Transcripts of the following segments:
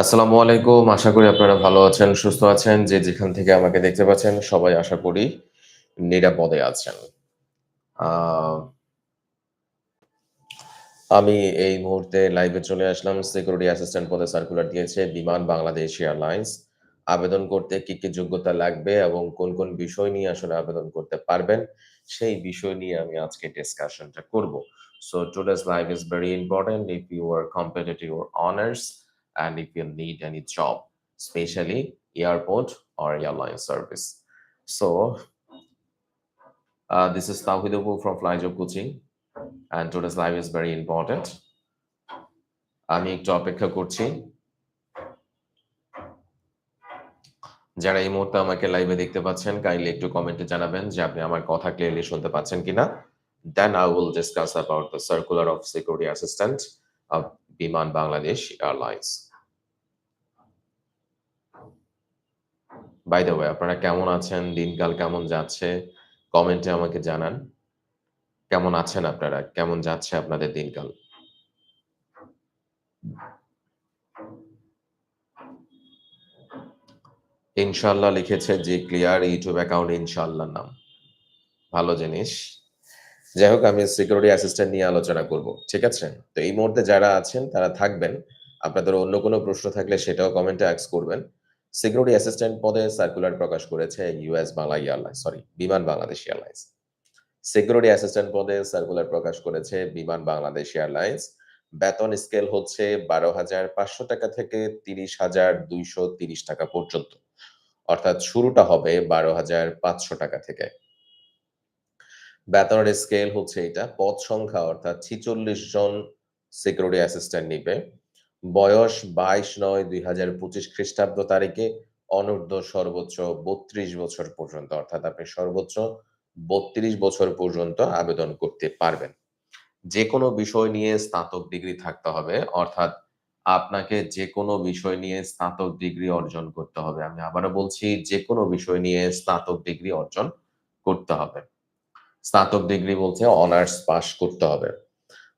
আসসালামু আলাইকুম। আশা করি আপনারা ভালো আছেন, সুস্থ আছেন। যে যেখান থেকে আমাকে দেখতে পাচ্ছেন সবাই আশা করি নিরাপদে আছেন। আমি এই মুহূর্তে লাইভে চলে আসলাম। সিকিউরিটি অ্যাসিস্ট্যান্ট পদে সার্কুলার দিয়েছে বিমান বাংলাদেশ এয়ারলাইন্স। আবেদন করতে কি, কি যোগ্যতা লাগবে এবং কোন, কোন বিষয় নিয়ে আসলে আবেদন করতে পারবেন, সেই বিষয় নিয়ে আমি আজকে ডিসকাশনটা করব। So live is very important if you are completed your honors and if you need any job, especially airport or airline service. So uh, this is Tawhid Abu from Flyjob Coaching and today's live is very important. আমি একটু অপেক্ষা করছি। যারা এই মুহূর্তে আমাকে লাইভে দেখতে পাচ্ছেন কাইন্ডলি একটু কমেন্টে জানাবেন যে আপনি আমার কথা ক্লিয়ারলি শুনতে পাচ্ছেন কিনা। Then I will discuss about the circular of security assistant Biman Bangladesh Airlines. By the way আপনারা কেমন আছেন? দিনকাল কেমন যাচ্ছে? কমেন্টে আমাকে জানান। কেমন আছেন আপনারা? কেমন যাচ্ছে আপনাদের দিনকাল? ইনশাআল্লাহ লিখেছে যে ক্লিয়ার ইউটিউব অ্যাকাউন্ট ইনশাআল্লাহ নাম। ভালো জিনিস। যাই হোক আমি সিকিউরিটি অ্যাসিস্ট্যান্ট নিয়ে আলোচনা করব। ঠিক আছে? তো এই মুহূর্তে যারা আছেন তারা থাকবেন। আপনাদের অন্য কোনো প্রশ্ন থাকলে সেটাও কমেন্টে আস্ক করবেন। সিকিউরিটি অ্যাসিস্ট্যান্ট পদে সার্কুলার প্রকাশ করেছে US Bangla Airlines sorry Biman Bangladesh Airlines. Security assistant পদে সার্কুলার প্রকাশ করেছে বিমান বাংলাদেশ এয়ারলাইন্স। বেতন স্কেল হচ্ছে ১২,৫০০ টাকা থেকে ৩০,২৩০ টাকা পর্যন্ত। অর্থাৎ শুরুটা হবে ১২,৫০০ টাকা থেকে। বেতনের স্কেল হচ্ছে এটা। পদ সংখ্যা অর্থাৎ ৪৬ জন সিকিউরিটি অ্যাসিস্ট্যান্ট নিবে। বয়স ২২/৯/২০২৫ খ্রিস্টাব্দ তারিখে অনূর্ধ্ব সর্বোচ্চ ৩২ বছর পর্যন্ত, অর্থাৎ আপনি সর্বোচ্চ ৩২ বছর পর্যন্ত আবেদন করতে পারবেন। যেকোনো বিষয় নিয়ে স্নাতক ডিগ্রি থাকতে হবে। অর্থাৎ আপনাকে যেকোনো বিষয় নিয়ে স্নাতক ডিগ্রি অর্জন করতে হবে। আমি আবারও বলছি, যেকোনো বিষয় নিয়ে স্নাতক ডিগ্রি অর্জন করতে হবে। স্নাতক ডিগ্রি বলছে অনার্স পাস করতে হবে।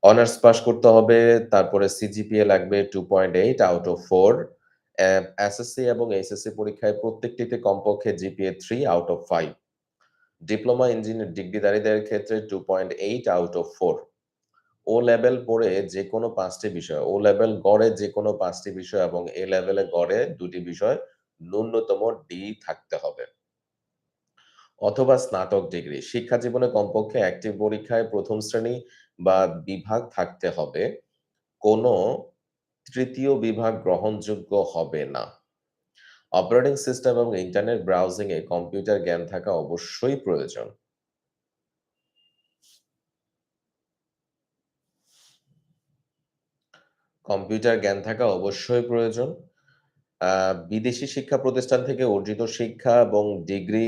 অনার্স পাস করতে হবে, তারপরে সিজিপিএ লাগবে 2.8 আউট অফ ফোর এসএসসি এবং এইচএসসি পরীক্ষায় প্রত্যেকটিতে কমপক্ষে GPA three out of five diploma engineer ডিগ্রিধারীদের ক্ষেত্রে 2.8 out of four O level পড়ে যেকোনো ৫ টি বিষয়, ও লেভেল গড়ে যেকোনো ৫ টি বিষয় এবং এ লেভেলে গড়ে দুটি বিষয় ন্যূনতম ডি থাকতে হবে। অথবা স্নাতক ডিগ্রি। শিক্ষা জীবনে কমপক্ষে একটি পরীক্ষায় প্রথম শ্রেণি বা বিভাগ থাকতে হবে। কোনো তৃতীয় বিভাগ গ্রহণযোগ্য হবে না। অপারেটিং সিস্টেম এবং ইন্টারনেট ব্রাউজিং এ কম্পিউটার জ্ঞান থাকা অবশ্যই প্রয়োজন। কম্পিউটার জ্ঞান থাকা অবশ্যই প্রয়োজন। বিদেশি শিক্ষা প্রতিষ্ঠান থেকে অর্জিত শিক্ষা এবং ডিগ্রি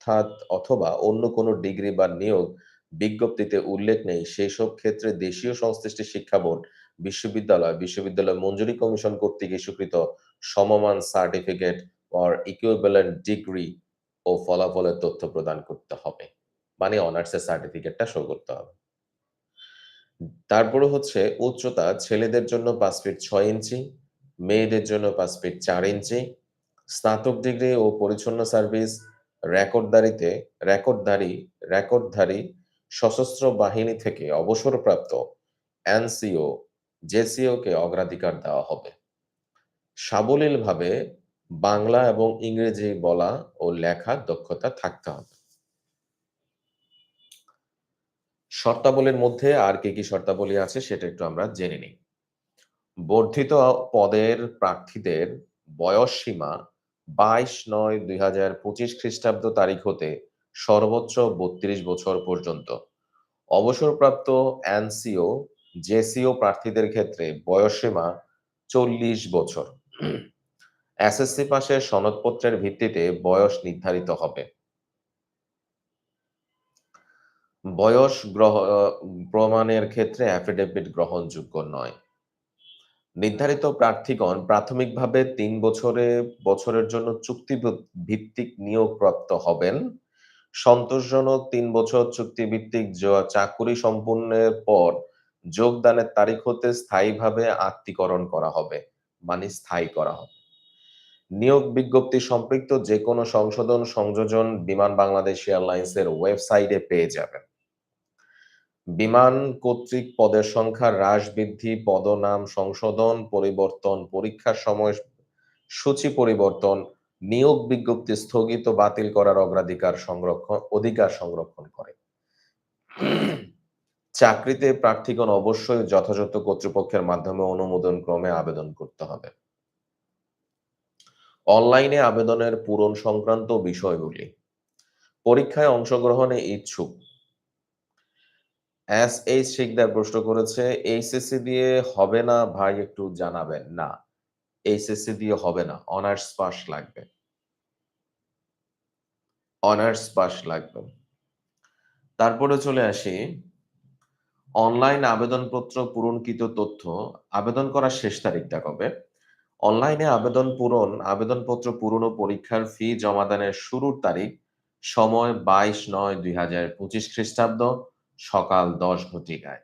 অর্থাৎ অথবা অন্য কোনো ডিগ্রি বা নিয়োগ বিজ্ঞপ্তিতে উল্লেখ নেই সেসব ক্ষেত্রে দেশীয় সংশ্লিষ্ট শিক্ষা বোর্ড, বিশ্ববিদ্যালয়, বিশ্ববিদ্যালয় মঞ্জুরি কমিশন কর্তৃক ইস্যুকৃত সমমান সার্টিফিকেট অর ইকুইভ্যালেন্ট ডিগ্রি ও ফলাফলের তথ্য প্রদান করতে হবে। মানে অনার্সের সার্টিফিকেটটা শো করতে হবে। তারপরে হচ্ছে উচ্চতা ছেলেদের জন্য পাঁচ ফিট ছয় ইঞ্চি, মেয়েদের জন্য পাঁচ ফিট চার ইঞ্চি। স্নাতক ডিগ্রি ও পরিচ্ছন্ন সার্ভিস রেকর্ডদারিতে রেকর্ডধারী রেকর্ডধারী সশস্ত্র বাহিনী থেকে অবসরপ্রাপ্ত এনসিও, জেসিও কে অগ্রাধিকার দেওয়া হবে। সাবলীলভাবে বাংলা এবং ইংরেজি বলা ও লেখার দক্ষতা থাকতে হবে। শর্তাবলীর মধ্যে আর কি, কি শর্তাবলী আছে সেটা একটু আমরা জেনে নিই। বর্ধিত পদের প্রার্থীদের বয়স সীমা ২২/৯/২০২৫ খ্রিস্টাব্দ তারিখ হতে সর্বোচ্চ ৩২ বছর পর্যন্ত। অবসরপ্রাপ্ত এনসিও, জেসিও প্রার্থীদের ক্ষেত্রে বয়স সীমা ৪০ বছর। এসএসসি পাশের সনদপত্রের ভিত্তিতে বয়স নির্ধারিত হবে। বয়স গ্রহ প্রমাণের ক্ষেত্রে অ্যাফিডেভিট গ্রহণযোগ্য নয়। নির্ধারিত প্রার্থীগণ প্রাথমিকভাবে ৩ বছরে, বছরের জন্য চুক্তি ভিত্তিক নিয়োগপ্রাপ্ত হবেন। সন্তোষজনক ৩ বছর চুক্তিভিত্তিক জ চাকুরি সম্পূর্ণের পর যোগদানের তারিখ হতে স্থায়ীভাবে আত্মীকরণ করা হবে। মানে স্থায়ী করা হবে নিয়োগ বিজ্ঞপ্তি সম্পৃক্ত যে কোনো সংশোধন, সংযোজন বিমান বাংলাদেশ এয়ারলাইন্সের ওয়েবসাইটে পেয়ে যাবেন বিমান কর্তৃক পদের সংখ্যা হ্রাস বৃদ্ধি, পদনাম সংশোধন, পরিবর্তন পরীক্ষার সময় সূচি পরিবর্তন, নিয়োগ বিজ্ঞপ্তি স্থগিত বাতিল করার অগ্রাধিকার সংরক্ষণ, অধিকার সংরক্ষণ করে। চাকরিতে প্রার্থীগণ অবশ্যই যথাযথ কর্তৃপক্ষের মাধ্যমে অনুমোদন ক্রমে আবেদন করতে হবে। অনলাইনে আবেদনের পূরণ সংক্রান্ত বিষয়গুলি। পরীক্ষায় অংশগ্রহণে ইচ্ছুক এস এইচ শিকদার প্রশ্ন করেছে এইচএসসি দিয়ে হবে না ভাই একটু জানাবেন? না। এইচএসসি দিয়ে হবে না। অনার্স পাস লাগবে। অনার্স পাস লাগবে। তারপরে চলে আসি। অনলাইন আবেদনপত্র পূরণকৃত তথ্য। আবেদন করার শেষ তারিখটা কবে? অনলাইনে আবেদন পূরণ, আবেদনপত্র পূরণ ও পরীক্ষার ফি জমাদানের শুরুর তারিখ সময় বাইশ নয় দুই হাজার পঁচিশ খ্রিস্টাব্দ। সকাল দশ ঘটিকায়।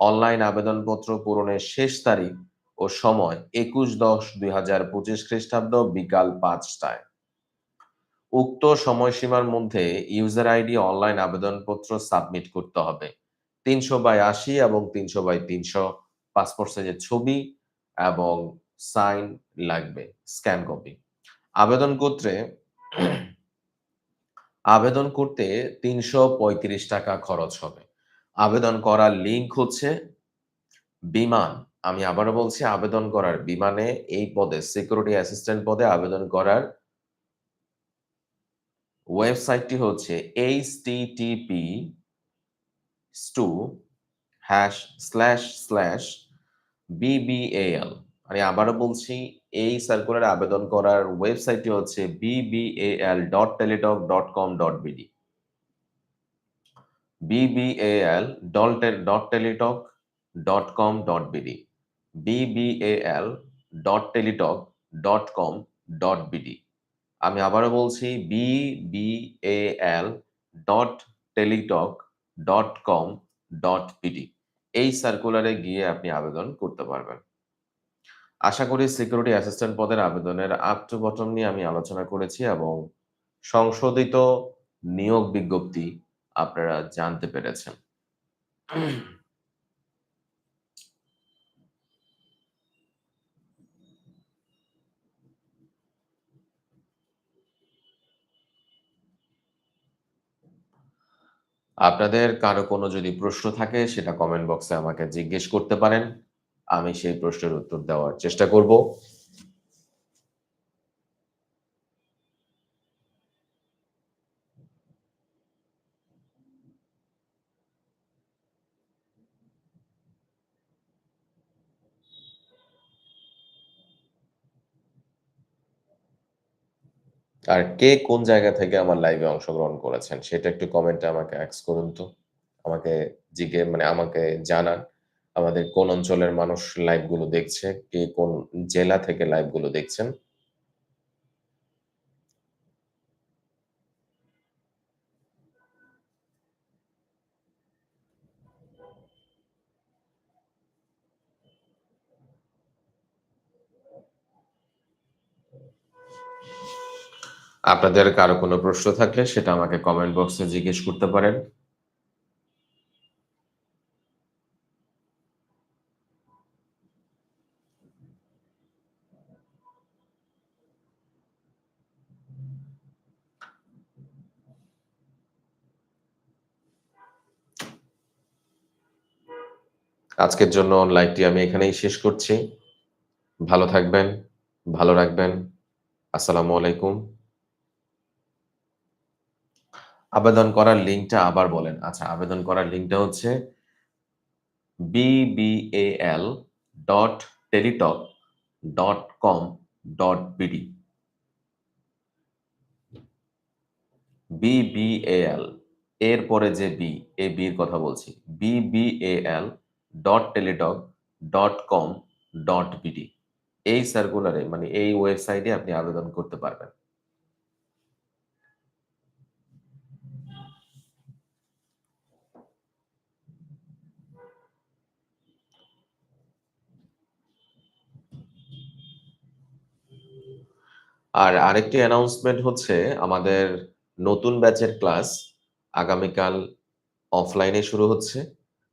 অনলাইন আবেদনপত্র পূরণের শেষ তারিখ ও সময় একুশ দশ দুই হাজার পঁচিশ খ্রিস্টাব্দ বিকাল পাঁচটায়। উক্ত সময়সীমার মধ্যে ইউজার আইডি, অনলাইন আবেদনপত্র সাবমিট করতে হবে। তিনশো বাই আশি এবং তিনশো বাই তিনশো পাসপোর্ট সাইজের ছবি এবং সাইন লাগবে, স্ক্যান কপি। আবেদন করতে আবেদন করতে তিনশো পঁয়ত্রিশ টাকা খরচ হবে। আবেদন করার লিঙ্ক হচ্ছে বিমান। আমি আবারও বলছি, আবেদন করার বিমানে এই পদে সিকিউরিটি অ্যাসিস্ট্যান্ট পদে আবেদন করার ওয়েবসাইটটি হচ্ছে HTTP two hash slash slash BBL আমি আবারও বলছি এই সার্কুলার আবেদন করার ওয়েবসাইটটি হচ্ছে BBL dot Teletalk dot com dot BD BBL dot dot Teletalk dot com dot BD BBL dot Teletalk dot com dot BD আমি আবারও বলছি BBL dot Teletalk dot com dot BD এই সার্কুলারে গিয়ে আপনি আবেদন করতে পারবেন। আশা করি সিকিউরিটি অ্যাসিস্ট্যান্ট পদের আবেদনের আপ টু বটম নিয়ে আমি আলোচনা করেছি এবং সংশোধিত নিয়োগ বিজ্ঞপ্তি আপনারা জানতে পেরেছেন। আপনাদের কারও কোনো যদি প্রশ্ন থাকে, সেটা কমেন্ট বক্সে আমাকে জিজ্ঞেস করতে পারেন। আমি সেই প্রশ্নের উত্তর দেওয়ার চেষ্টা করব। আর কে কোন জায়গা থেকে আমার লাইভে অংশগ্রহণ করেছেন? সেটা একটু কমেন্টে আমাকে অ্যাক্স করুন তো। আমাকে জিজ্ঞে মানে আমাকে জানান। আমাদের কোন অঞ্চলের মানুষ লাইভগুলো দেখছে, কে কোন জেলা থেকে লাইভগুলো দেখছেন? আপনাদের কারও কোনো প্রশ্ন থাকলে সেটা আমাকে কমেন্ট বক্সে জিজ্ঞেস করতে পারেন। আজকের জন্য লাইভটি আমি এখানেই শেষ করছি। ভালো থাকবেন, ভালো রাখবেন। আসসালামু আলাইকুম। আবেদন করার লিঙ্কটা আবার বলেন। আচ্ছা আবেদন করার লিঙ্কটা হচ্ছে BBL dot Teletalk dot com dot BD BBL এর পরে যে বি এ বির কথা বলছি। BBL dot Teletalk dot com dot BD এই সার্কুলারে মানে এই ওয়েবসাইটে আপনি আবেদন করতে পারবেন আর আরেকটি অ্যানাউন্সমেন্ট হচ্ছে, আমাদের নতুন ব্যাচের ক্লাস আগামীকাল অফলাইনে শুরু হচ্ছে।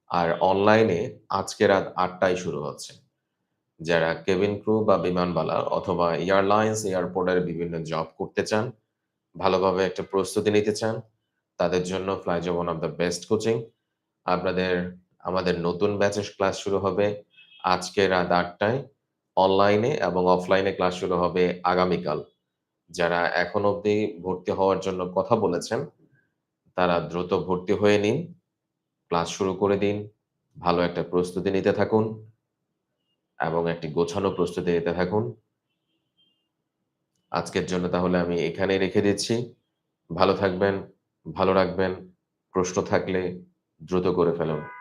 আর অনলাইনে আজকে রাত আটটায় শুরু হচ্ছে। যারা কেবিন ক্রু বা বিমানবালা অথবা এয়ারলাইন্স, এয়ারপোর্টের বিভিন্ন জব করতে চান, ভালোভাবে একটা প্রস্তুতি নিতে চান, তাদের জন্য ফ্লাইজব one of the best coaching. আপনাদের আমাদের নতুন ব্যাচের ক্লাস শুরু হবে আজকে রাত আটটায় অনলাইনে এবং অফলাইনে ক্লাস শুরু হবে আগামীকাল। যারা এখন অবধি ভর্তি হওয়ার জন্য কথা বলেছেন, তারা দ্রুত ভর্তি হয়ে নিন। ক্লাস শুরু করে দিন। ভালো একটা প্রস্তুতি নিতে থাকুন। এবং একটি গোছানো প্রস্তুতি নিতে থাকুন। আজকের জন্য তাহলে আমি এখানে রেখে দিচ্ছি। ভালো থাকবেন, ভালো রাখবেন। প্রশ্ন থাকলে দ্রুত করে ফেলুন।